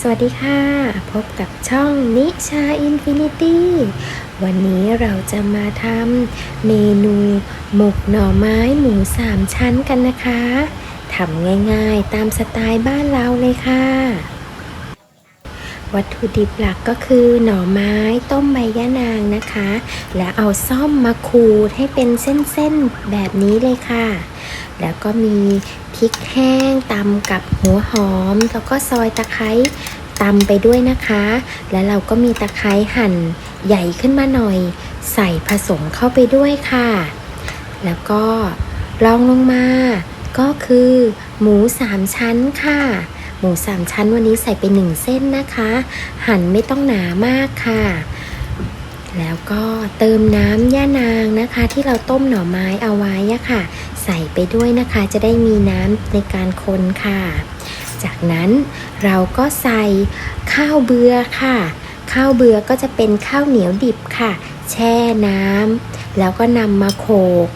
สวัสดีค่ะ พบกับช่องนิชาอินฟินิตี้วันนี้เราจะมาทำเมนูหมกหน่อไม้หมูสามชั้นกันนะคะทำง่ายๆตามสไตล์บ้านเราเลยค่ะ วัตถุดิบหลักก็คือหน่อไม้ต้มใบยะนางนะคะ แล้วเอาซ่อมมาขูดให้เป็นเส้นๆแบบนี้เลยค่ะ แล้วก็มีพริกแห้งตำกับหัวหอม แล้วก็ซอยตะไคร้ ตำไปด้วยนะคะ แล้วเราก็มีตะไคร้หั่นใหญ่ขึ้นมาหน่อย ใส่ผสมเข้าไปด้วยค่ะ แล้วก็รองลงมา ก็คือหมูสามชั้นค่ะ หมูสามชั้นวันนี้ใส่ไปหนึ่งเส้นนะคะ หั่นไม่ต้องหนามากค่ะ แล้วก็เติมน้ำย่านางนะคะ ที่เราต้มหน่อไม้เอาไว้อะค่ะ ใส่ไปด้วยนะคะ จะได้มีน้ำในการคนค่ะ จากนั้นเราก็ใส่ข้าวเบือค่ะ ข้าวเบือก็จะเป็นข้าวเหนียวดิบค่ะ แช่น้ำแล้วก็นำมาโขลก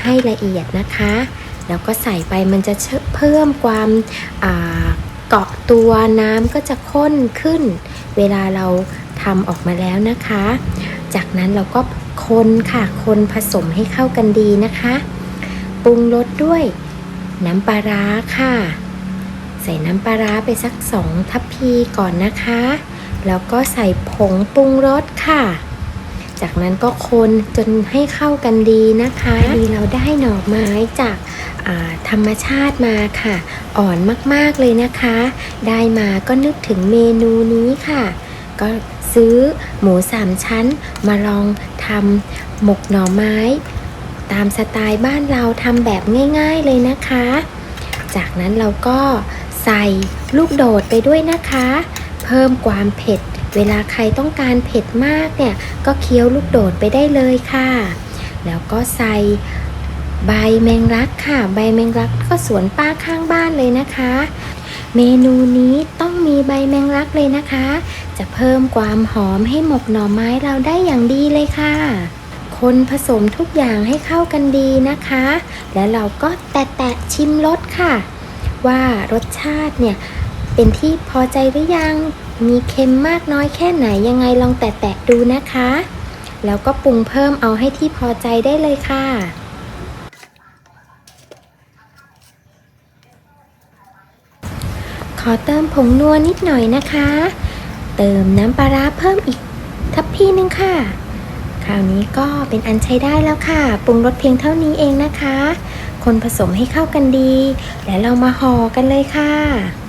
ให้ละเอียดนะคะ แล้วก็ใส่ไปมันจะเพิ่มความเกาะตัวน้ำก็จะข้นขึ้น เวลาเราทำออกมาแล้วนะคะ จากนั้นเราก็คนค่ะ คนผสมให้เข้ากันดีนะคะ ปรุงรสด้วยน้ำปลาร้าค่ะ ใส่น้ำปลาร้าไปสักสองทัพพีก่อนนะคะ แล้วก็ใส่ผงปรุงรสค่ะ จากนั้นก็คนจนให้เข้ากันดีนะคะดีเราได้หน่อไม้จากาธรรมชาติมาค่ะ อ่อนมากๆเลยนะคะ ได้มาก็นึกถึงเมนูนี้ค่ะ ก็ซื้อหมูสามชั้นมาลองทำหมกหน่อไม้ ตามสไตล์บ้านเราทำแบบง่าย ๆเลยนะคะ จากนั้นเราก็ ใส่ลูกโดดไปด้วยนะคะ เพิ่มความเผ็ด เวลาใครต้องการเผ็ดมากเนี่ย ก็เคี้ยวลูกโดดไปได้เลยค่ะ แล้วก็ใส่ใบแมงลักค่ะ ใบแมงลักก็สวนป้าข้างบ้านเลยนะคะ เมนูนี้ต้องมีใบแมงลักเลยนะคะ จะเพิ่มความหอมให้หมกหน่อไม้เราได้อย่างดีเลยค่ะ คนผสมทุกอย่างให้เข้ากันดีนะคะ แล้วเราก็แตะแตะๆชิมรสค่ะ ว่ารสชาติเนี่ยเป็นที่พอใจหรือยัง มีเค็มมากน้อยแค่ไหนยังไงลองแตะๆดูนะคะ แล้วก็ปรุงเพิ่มเอาให้ที่พอใจได้เลยค่ะขอเติมผงนัวนิดหน่อยนะคะ เติมน้ำปลาร้าเพิ่มอีกทัพพีนึงค่ะ คราวนี้ก็เป็นอันใช้ได้แล้วค่ะ ปรุงรสเพียงเท่านี้เองนะคะ คนผสมให้เข้ากันดี แล้วเรามาห่อกันเลยค่ะ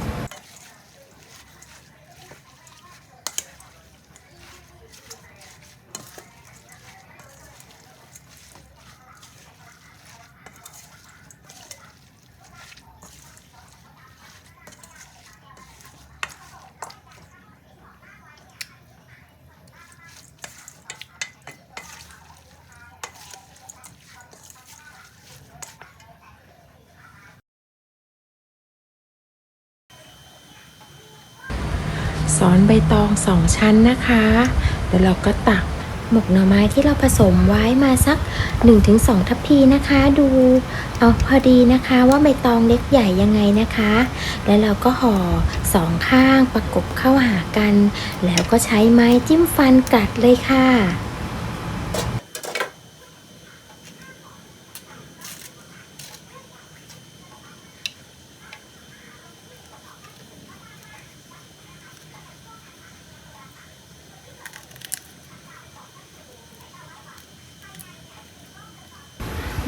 สอนใบตองสองชั้นนะคะ แล้วเราก็ตักหมกหน่อไม้ที่เราผสมไว้มาสัก 1-2 ทัพพีนะคะ ดูเอาพอดีนะคะว่าใบตองเล็กใหญ่ยังไงนะคะ แล้วเราก็ห่อสองข้างประกบเข้าหากัน แล้วก็ใช้ไม้จิ้มฟันกัดเลยค่ะ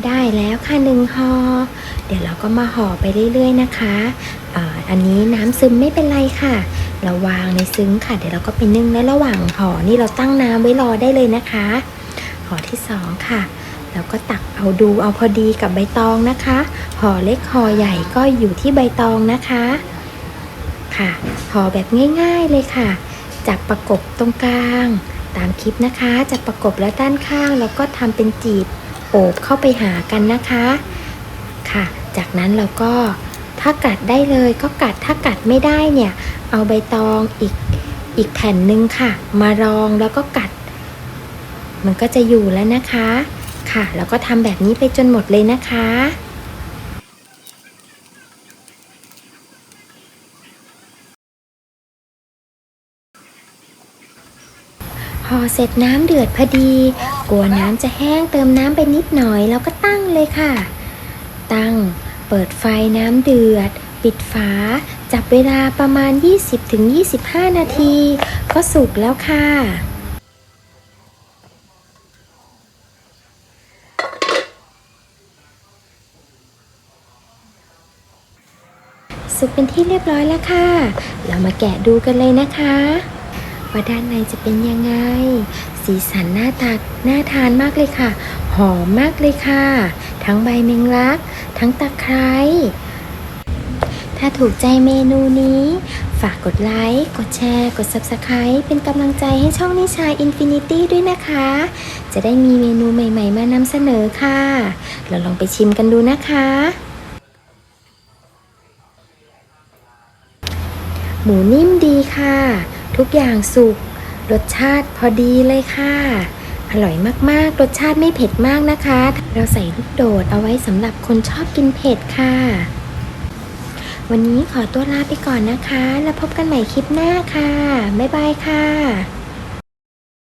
ได้แล้วค่ะหนึ่งห่อเดี๋ยวเราก็มาห่อไปเรื่อยๆนะคะอันนี้น้ำซึมไม่เป็นไรค่ะ เราวางในซึ้งค่ะ เดี๋ยวเราก็ไปนึ่งและระหว่างห่อนี่เราตั้งน้ำไว้รอได้เลยนะคะห่อที่สองค่ะแล้วก็ตักเอาดูเอาพอดีกับใบตองนะคะห่อเล็กห่อใหญ่ก็อยู่ที่ใบตองนะคะค่ะห่อแบบง่ายๆเลยค่ะ จับประกบตรงกลาง ตามคลิปนะคะจับประกบแล้วด้านข้างแล้วก็ทำเป็นจีบ โอบเข้าไปหากันนะคะค่ะ จากนั้นเราก็ถ้ากัดได้เลยก็กัดถ้ากัดไม่ได้เนี่ย เอาใบตองอีกอีกแผ่นหนึ่งค่ะ มารองแล้วก็กัด มันก็จะอยู่แล้วนะคะ ค่ะ แล้วก็ทำแบบนี้ไปจนหมดเลยนะคะ พอเสร็จน้ำเดือดพอดี กลัวน้ำจะแห้งเติมน้ำไปนิดหน่อยแล้วก็ตั้งเลยค่ะ ตั้ง เปิดไฟน้ำเดือด ปิดฝา จับเวลาประมาณ 20-25 นาที ก็สุกแล้วค่ะสุกเป็นที่เรียบร้อยแล้วค่ะ เรามาแกะดูกันเลยนะคะ ว่าด้านในจะเป็นยังไง สีสันหน้าตาน่าทานมากเลยค่ะ หอมมากเลยค่ะ ทั้งใบเมงลัก ทั้งตะไคร้ถ้าถูกใจเมนูนี้ ฝากกดไลค์ กดแชร์ กด Subscribe เป็นกำลังใจให้ช่องนิชา Infinity ด้วยนะคะ จะได้มีเมนูใหม่ ๆ มานำเสนอค่ะ เราลองไปชิมกันดูนะคะ มูนิ่มดีค่ะ ทุกอย่างสุก รสชาติพอดีเลยค่ะ อร่อยมากๆ รสชาติไม่เผ็ดมากนะคะ เราใส่ลูกโดดเอาไว้สำหรับคนชอบกินเผ็ดค่ะ วันนี้ขอตัวลาไปก่อนนะคะ แล้วพบกันใหม่คลิปหน้าค่ะ บ๊ายบายค่ะ